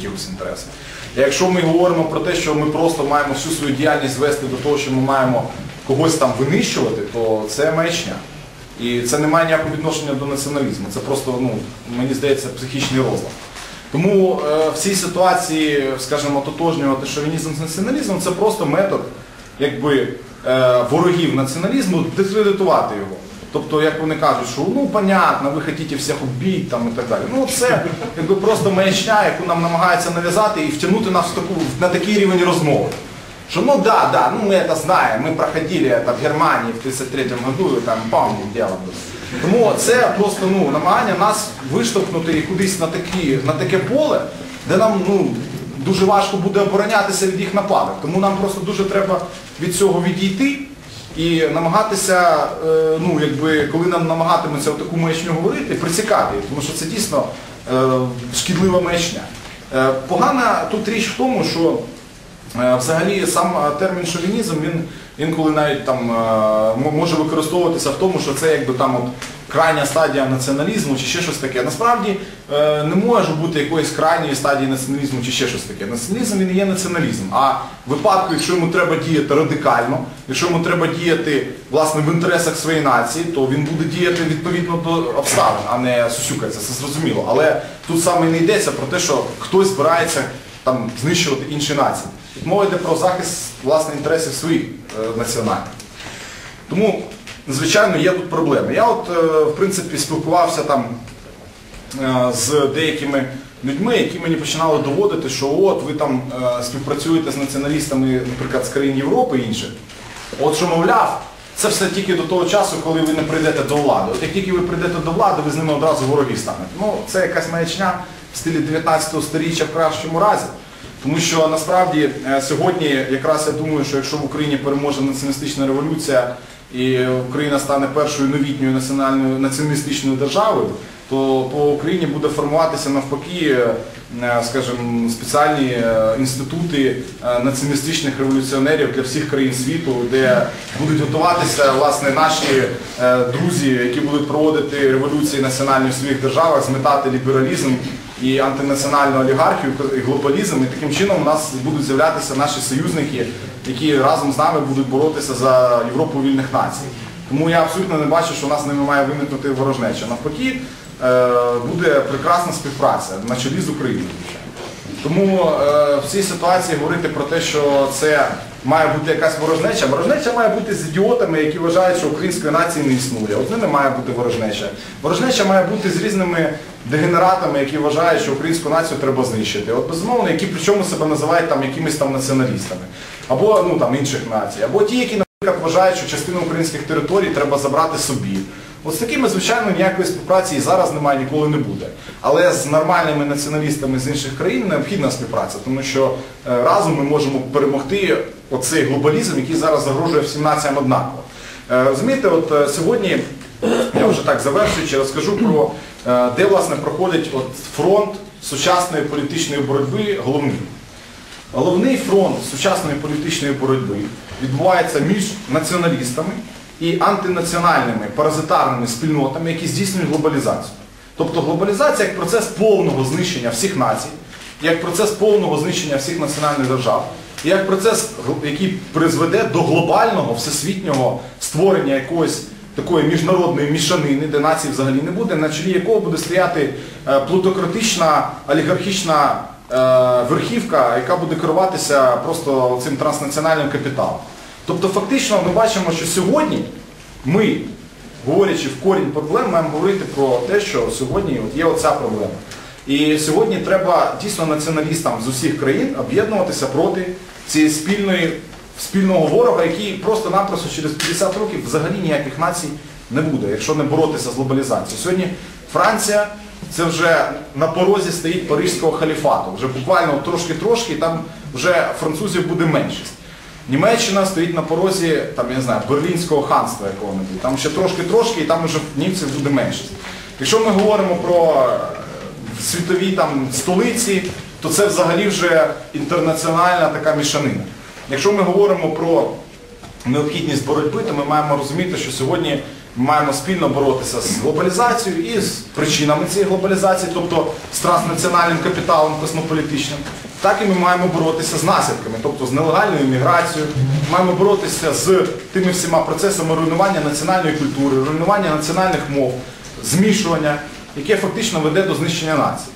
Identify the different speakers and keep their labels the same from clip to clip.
Speaker 1: якихось. Якщо ми говоримо про те, що ми просто маємо всю свою діяльність звести до того, що ми маємо когось там винищувати, то це маячня. І це не має ніякого відношення до націоналізму. Це просто, ну, мені здається, психічний розлад. Тому е, в цій ситуації, скажімо, ототожнювати шовінізм з націоналізмом, це просто метод якби, е, ворогів націоналізму дискредитувати його. Тобто, як вони кажуть, що ну понятно, ви хочете всіх убити там, і так далі. Ну це якби просто маячня, яку нам намагаються нав'язати і втягнути нас в таку, на такий рівень розмови. Что ну да, да, ну мы это знаем, мы проходили это в Германії в 33-му году, і там пам'ять дело було. Тому це просто ну, намагання нас виштовхнути і кудись на, такі, на таке поле, де нам ну, дуже важко буде оборонятися від їх нападок. Тому нам просто дуже треба від цього відійти і намагатися, е, ну, якби, коли нам намагатимуться таку маячню говорити, присікати, тому що це дійсно е, шкідлива маячня. Е, погана тут річ в тому, що Взагалі сам термін шовінізм він інколи навіть там може використовуватися в тому, що це якби там от крайня стадія націоналізму чи ще щось таке. Насправді е, не може бути якоїсь крайньої стадії націоналізму чи ще щось таке. Націоналізм він і є націоналізм. А в випадку, якщо йому треба діяти радикально, якщо йому треба діяти власне в інтересах своєї нації, то він буде діяти відповідно до обставин, а не сусюкається. Це зрозуміло. Але тут саме не йдеться про те, що хтось збирається там знищувати інші нації. Мова йде про захист власне інтересів своїх е, національних. Тому, звичайно, є тут проблеми. Я от, е, в принципі, спілкувався там е, з деякими людьми, які мені починали доводити, що от ви там е, співпрацюєте з націоналістами, наприклад, з країн Європи і інших. От що, мовляв, це все тільки до того часу, коли ви не прийдете до влади. От як тільки ви прийдете до влади, ви з ними одразу вороги станете. Ну, це якась маячня в стилі 19 століття в кращому разі. Тому що насправді е, сьогодні якраз я думаю, що якщо в Україні переможе націоналістична революція і Україна стане першою новітньою національною націоналістичною державою, то по Україні буде формуватися навпаки, е, скажімо, спеціальні е, інститути націоналістичних революціонерів для всіх країн світу, де будуть готуватися власне наші друзі, які будуть проводити революції національні в своїх державах, зметати лібералізм і антинаціональну олігархію, і глобалізм, і таким чином у нас будуть з'являтися наші союзники, які разом з нами будуть боротися за Європу вільних націй. Тому я абсолютно не бачу, що у нас з ними має виникнути ворожнеча. Навпаки, е, буде прекрасна співпраця на чолі з Україною. Тому е, в цій ситуації говорити про те, що це має бути якась ворожнеча. Ворожнеча має бути з ідіотами, які вважають, що української нації не існує. От ними має бути ворожнеча. Ворожнеча має бути з різними дегенератами, які вважають, що українську націю треба знищити. От безумовно, які причому себе називають там якимись там націоналістами, або ну там інших націй, або ті, які, наприклад, вважають, що частину українських територій треба забрати собі. От з такими, звичайно, ніякої співпраці і зараз немає, ніколи не буде. Але з нормальними націоналістами з інших країн необхідна співпраця, тому що е, разом ми можемо перемогти оцей глобалізм, який зараз загрожує всім націям однаково. Е, Розумієте, от е, сьогодні, я вже так завершуючи, розкажу про де власне проходить от фронт сучасної політичної боротьби головний. Головний фронт сучасної політичної боротьби відбувається між націоналістами і антинаціональними паразитарними спільнотами, які здійснюють глобалізацію. Тобто глобалізація як процес повного знищення всіх націй, як процес повного знищення всіх національних держав, як процес, який призведе до глобального всесвітнього створення якоїсь такої міжнародної мішанини, де нації взагалі не буде, на чолі якого буде стояти е, плутократична олігархічна е, верхівка, яка буде керуватися просто цим транснаціональним капіталом. Тобто фактично ми бачимо, що сьогодні ми, говорячи в корінь проблем, маємо говорити про те, що сьогодні от є оця проблема. І сьогодні треба дійсно націоналістам з усіх країн об'єднуватися проти цієї спільної, спільного ворога, який просто-напросто через 50 років взагалі ніяких націй не буде, якщо не боротися з глобалізацією. Сьогодні Франція це вже на порозі стоїть Паризького халіфату. Вже буквально трошки-трошки, там вже французів буде меншість. Німеччина стоїть на порозі, там, я не знаю, берлінського ханства якого-небудь. Там ще трошки-трошки, і там вже німців буде меншість. Якщо ми говоримо про е, світові там, столиці, то це взагалі вже інтернаціональна така мішанина. Якщо ми говоримо про необхідність боротьби, то ми маємо розуміти, що сьогодні Ми маємо спільно боротися з глобалізацією і з причинами цієї глобалізації, тобто з транснаціональним капіталом космополітичним. Так і ми маємо боротися з наслідками, тобто з нелегальною міграцією, маємо боротися з тими всіма процесами руйнування національної культури, руйнування національних мов, змішування, яке фактично веде до знищення нації.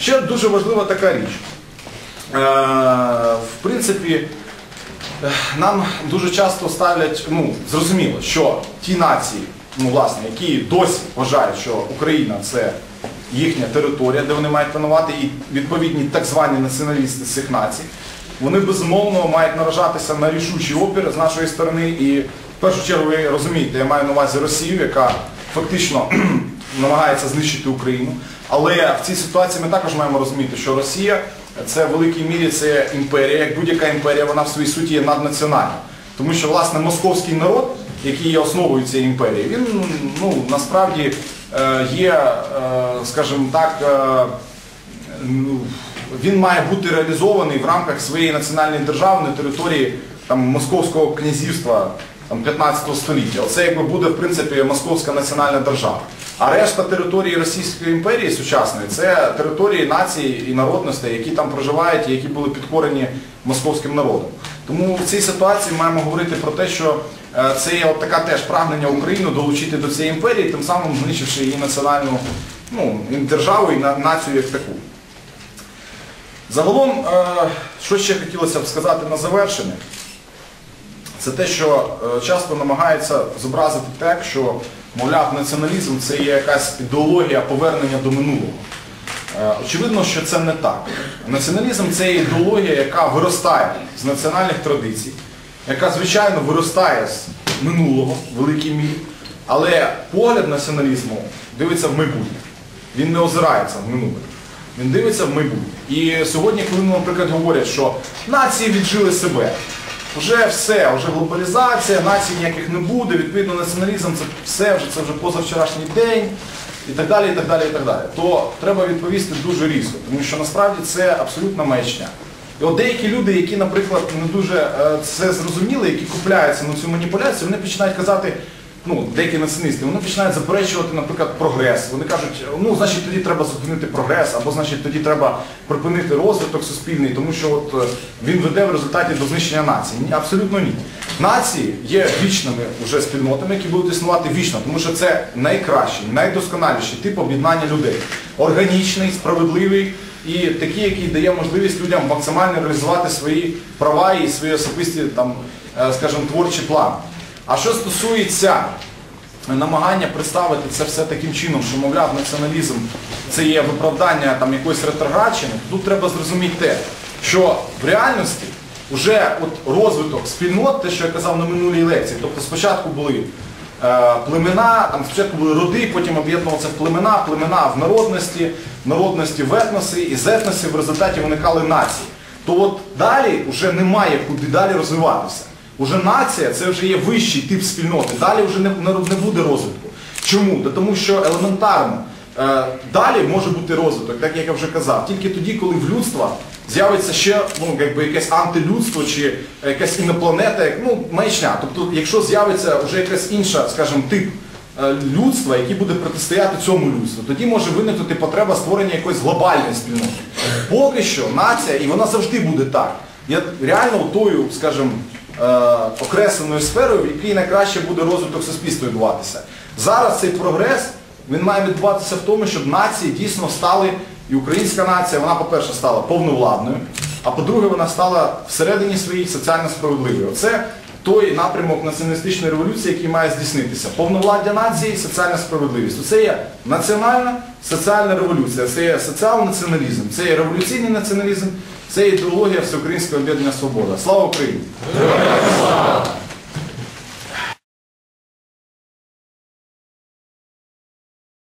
Speaker 1: Ще дуже важлива така річ. Е, в принципі, нам дуже часто ставлять, ну, зрозуміло, що ті нації, ну, власне, які досі вважають, що Україна це їхня територія, де вони мають панувати, і відповідні так звані націоналісти з цих націй, вони безумовно мають наражатися на рішучий опір з нашої сторони. І в першу чергу ви розумієте, я маю на увазі Росію, яка фактично намагається знищити Україну. Але в цій ситуації ми також маємо розуміти, що Росія це в великій мірі це імперія, як будь-яка імперія, вона в своїй суті є наднаціональна. Тому що власне московський народ, який є основою цієї імперії, він ну, насправді е, є, е, скажімо так, е, ну, він має бути реалізований в рамках своєї національної держави на території там, Московського князівства там, 15 століття. Оце якби буде в принципі Московська національна держава. А решта території Російської імперії сучасної це території націй і народностей, які там проживають і які були підкорені московським народом. Тому в цій ситуації маємо говорити про те, що це є от така теж прагнення України долучити до цієї імперії, тим самим знищивши її національну ну, державу і націю як таку. Загалом, е, що ще хотілося б сказати на завершення, це те, що е, часто намагається зобразити так, що, мовляв, націоналізм це є якась ідеологія повернення до минулого. Е, Очевидно, що це не так. Націоналізм це ідеологія, яка виростає з національних традицій, яка, звичайно, виростає з минулого в великій мірі, але погляд націоналізму дивиться в майбутнє. Він не озирається в минуле. Він дивиться в майбутнє. І сьогодні, коли, наприклад, говорять, що нації віджили себе, вже все, вже глобалізація, націй ніяких не буде, відповідно націоналізм це все вже це вже позавчорашній день і так далі, і так далі, і так далі. То треба відповісти дуже різко, тому що насправді це абсолютна маячня. І от деякі люди, які, наприклад, не дуже е, це зрозуміли, які купляються на цю маніпуляцію, вони починають казати, ну, деякі націоналісти, вони починають заперечувати, наприклад, прогрес. Вони кажуть, ну, значить, тоді треба зупинити прогрес, або значить тоді треба припинити розвиток суспільний, тому що от е, він веде в результаті до знищення нації. Абсолютно ні. Нації є вічними вже спільнотами, які будуть існувати вічно, тому що це найкращий, найдосконаліший тип об'єднання людей. Органічний, справедливий і такий, який дає можливість людям максимально реалізувати свої права і свої особисті, там, е, скажімо, творчі плани. А що стосується намагання представити це все таким чином, що, мовляв, націоналізм це є виправдання там, якоїсь ретроградщини, тут треба зрозуміти те, що в реальності вже от розвиток спільнот, те, що я казав на минулій лекції, тобто спочатку були племена, там спочатку були роди, потім об'єднувалися в племена, племена в народності, народності в етноси, і з етносів в результаті виникали нації. То от далі вже немає куди далі розвиватися. Уже нація це вже є вищий тип спільноти. Далі вже не, не, буде розвитку. Чому? Та тому що елементарно е, далі може бути розвиток, так як я вже казав, тільки тоді, коли в людства з'явиться ще ну, якби якесь антилюдство чи якась інопланета, як, ну, маячня. Тобто, якщо з'явиться вже якась інша, скажімо, тип е, людства, який буде протистояти цьому людству, тоді може виникнути потреба створення якоїсь глобальної спільноти. Поки що нація, і вона завжди буде так, є реально тою, скажімо, е, окресленою сферою, в якій найкраще буде розвиток суспільства відбуватися. Зараз цей прогрес він має відбуватися в тому, щоб нації дійсно стали, і українська нація, вона, по-перше, стала повновладною, а по-друге, вона стала всередині своїй соціально справедливою. Оце той напрямок націоналістичної революції, який має здійснитися. Повновладдя нації, соціальна справедливість. Оце є національна соціальна революція, це є соціал-націоналізм, це є революційний націоналізм, це є ідеологія Всеукраїнського об'єднання Свобода. Слава Україні!